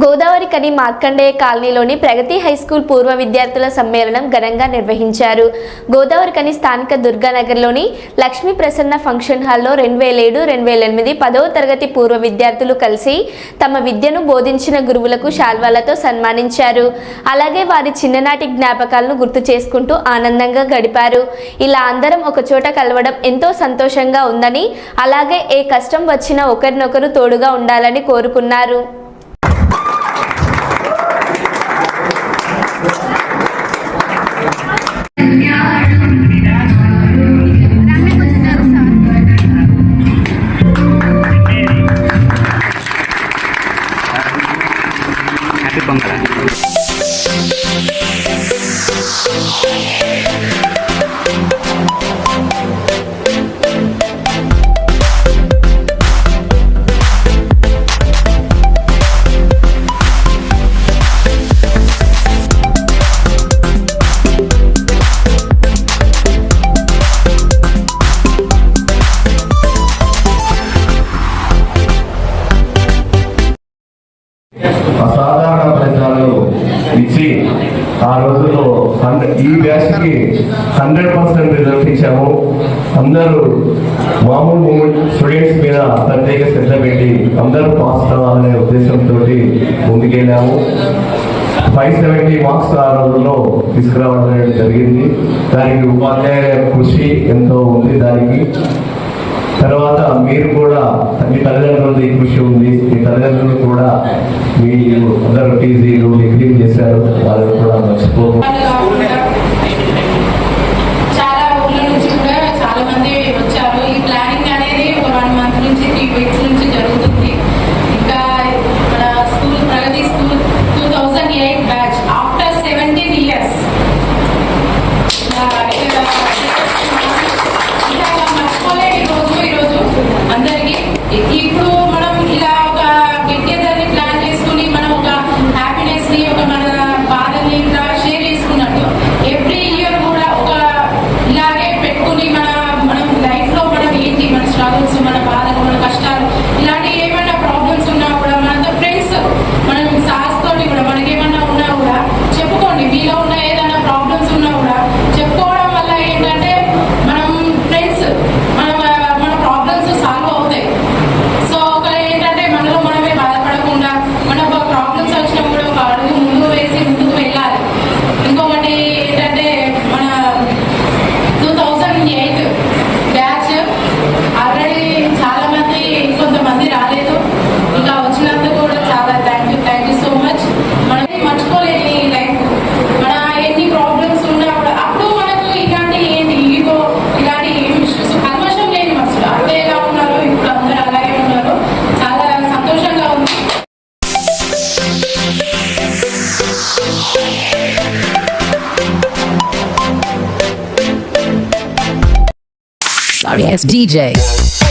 గోదావరి కని మార్కండేయ కాలనీలోని ప్రగతి high school పూర్వ విద్యార్థుల సమ్మేళనం ఘనంగా నిర్వహించారు. గోదావరి కని స్థానిక దుర్గానగర్లోని లక్ష్మీ ప్రసన్న ఫంక్షన్ హాల్లో రెండు వేల ఏడు రెండు వేల ఎనిమిది పదవ తరగతి పూర్వ విద్యార్థులు కలిసి తమ విద్యను బోధించిన గురువులకు శాల్వాలతో సన్మానించారు. అలాగే వారి చిన్ననాటి జ్ఞాపకాలను గుర్తు చేసుకుంటూ ఆనందంగా గడిపారు. ఇలా అందరం ఒకచోట కలవడం ఎంతో సంతోషంగా ఉందని అలాగే ఏ కష్టం వచ్చినా ఒకరినొకరు తోడుగా ఉండాలని కోరుకున్నారు. అసాధారణ ఫలితాలు ఇచ్చి ఆ రోజుల్లో హండ్రెడ్ ఈ బ్యాచ్కి హండ్రెడ్ పర్సెంట్ రిజల్ట్ ఇచ్చాము. అందరూ మామూలు స్టూడెంట్స్ మీద ప్రత్యేక శ్రద్ధ పెట్టి అందరూ పాస్ కావాలనే ఉద్దేశంతో ముందుకెళ్ళాము. ఫైవ్ సెవెంటీ మార్క్స్ ఆ రోజుల్లో తీసుకురావడం అనేది జరిగింది. దానికి ఉపాధ్యాయుల కృషి ఎంతో ఉంది దానికి. తర్వాత మీరు కూడా మీ తల్లిదండ్రులది కృషి ఉంది. మీ తల్లిదండ్రులు కూడా మీరు అందరూ టీజీలు డిగ్రీలు చేశారు. వాళ్ళు కూడా మర్చిపోకు Yes, DJ.